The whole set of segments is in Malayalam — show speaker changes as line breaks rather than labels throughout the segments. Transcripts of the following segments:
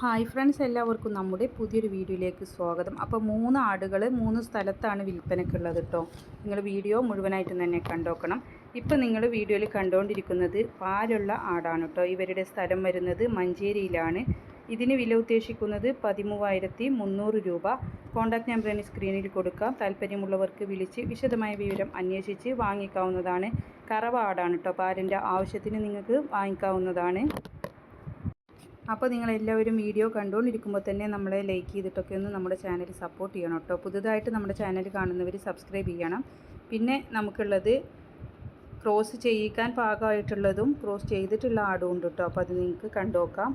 ഹായ് ഫ്രണ്ട്സ് എല്ലാവർക്കും നമ്മുടെ പുതിയൊരു വീഡിയോയിലേക്ക് സ്വാഗതം. അപ്പോൾ മൂന്ന് ആടുകൾ മൂന്ന് സ്ഥലത്താണ് വിൽപ്പനയ്ക്കുള്ളത് കേട്ടോ. നിങ്ങൾ വീഡിയോ മുഴുവനായിട്ട് തന്നെ കണ്ടോക്കണം. ഇപ്പോൾ നിങ്ങൾ വീഡിയോയിൽ കണ്ടുകൊണ്ടിരിക്കുന്നത് പാലുള്ള ആടാണ് കേട്ടോ. ഇവരുടെ സ്ഥലം വരുന്നത് മഞ്ചേരിയിലാണ്. ഇതിന് വില ഉദ്ദേശിക്കുന്നത് പതിമൂവായിരത്തി മുന്നൂറ് രൂപ. കോൺടാക്ട് നമ്പറിന് സ്ക്രീനിൽ കൊടുക്കാം. താല്പര്യമുള്ളവർക്ക് വിളിച്ച് വിശദമായ വിവരം അന്വേഷിച്ച് വാങ്ങിക്കാവുന്നതാണ്. കറവ ആടാണ് കേട്ടോ. പാലിന്റെ ആവശ്യത്തിന് നിങ്ങൾക്ക് വാങ്ങിക്കാവുന്നതാണ്. അപ്പോൾ നിങ്ങളെല്ലാവരും വീഡിയോ കണ്ടുകൊണ്ടിരിക്കുമ്പോൾ തന്നെ നമ്മളെ ലൈക്ക് ചെയ്തിട്ടൊക്കെ ഒന്ന് നമ്മുടെ ചാനൽ സപ്പോർട്ട് ചെയ്യണം കേട്ടോ. പുതുതായിട്ട് നമ്മുടെ ചാനൽ കാണുന്നവർ സബ്സ്ക്രൈബ് ചെയ്യണം. പിന്നെ നമുക്കുള്ളത് ക്രോസ് ചെയ്യിക്കാൻ പാകമായിട്ടുള്ളതും ക്രോസ് ചെയ്തിട്ടുള്ള ആടും ഉണ്ട് കേട്ടോ. അപ്പോൾ അത് നിങ്ങൾക്ക് കണ്ടുനോക്കാം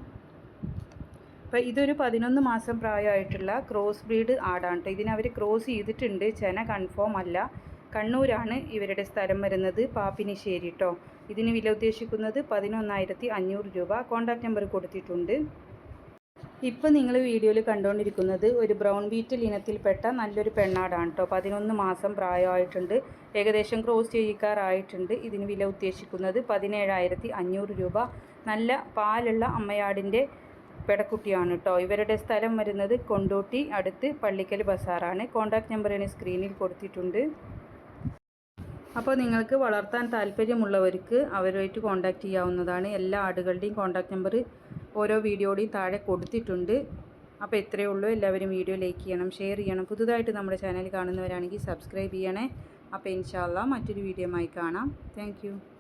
അപ്പോൾ ഇതൊരു പതിനൊന്ന് മാസം പ്രായമായിട്ടുള്ള ക്രോസ് ബ്രീഡ് ആടാണ് കേട്ടോ. ഇതിനവർ ക്രോസ് ചെയ്തിട്ടുണ്ട്. ചെന കൺഫേം അല്ല. കണ്ണൂരാണ് ഇവരുടെ സ്ഥലം വരുന്നത്. പാപ്പിനിശ്ശേരി കേട്ടോ ഇതിന് വില ഉദ്ദേശിക്കുന്നത് പതിനൊന്നായിരത്തി അഞ്ഞൂറ് രൂപ. കോൺടാക്റ്റ് നമ്പർ കൊടുത്തിട്ടുണ്ട്. ഇപ്പം നിങ്ങൾ വീഡിയോയിൽ കണ്ടുകൊണ്ടിരിക്കുന്നത് ഒരു ബ്രൗൺ ബീറ്റിൽ ഇനത്തിൽപ്പെട്ട നല്ലൊരു പെണ്ണാടാണ് കേട്ടോ പതിനൊന്ന് മാസം പ്രായമായിട്ടുണ്ട്. ഏകദേശം ക്രോസ് ചെയ്യിക്കാറായിട്ടുണ്ട്. ഇതിന് വില ഉദ്ദേശിക്കുന്നത് പതിനേഴായിരത്തി അഞ്ഞൂറ് രൂപ. നല്ല പാലുള്ള അമ്മയാടിന്റെ പെടക്കുട്ടിയാണ് കേട്ടോ ഇവരുടെ സ്ഥലം വരുന്നത് കൊണ്ടോട്ടി അടുത്ത് പള്ളിക്കൽ ബസാറാണ്. കോൺടാക്റ്റ് നമ്പർ സ്ക്രീനിൽ കൊടുത്തിട്ടുണ്ട്. അപ്പോൾ നിങ്ങൾക്ക് വളർത്താൻ താല്പര്യമുള്ളവർക്ക് അവരുമായിട്ട് കോൺടാക്റ്റ് ചെയ്യാവുന്നതാണ്. എല്ലാ ആടുകളുടെയും കോൺടാക്റ്റ് നമ്പർ ഓരോ വീഡിയോയുടെയും താഴെ കൊടുത്തിട്ടുണ്ട്. അപ്പോൾ ഇത്രയേ ഉള്ളൂ. എല്ലാവരും വീഡിയോ ലൈക്ക് ചെയ്യണം ഷെയർ ചെയ്യണം. പുതുതായിട്ട് നമ്മുടെ ചാനൽ കാണുന്നവരാണെങ്കിൽ സബ്സ്ക്രൈബ് ചെയ്യണേ. അപ്പോൾ ഇൻഷാല്ല മറ്റൊരു വീഡിയോ ആയി കാണാം. താങ്ക്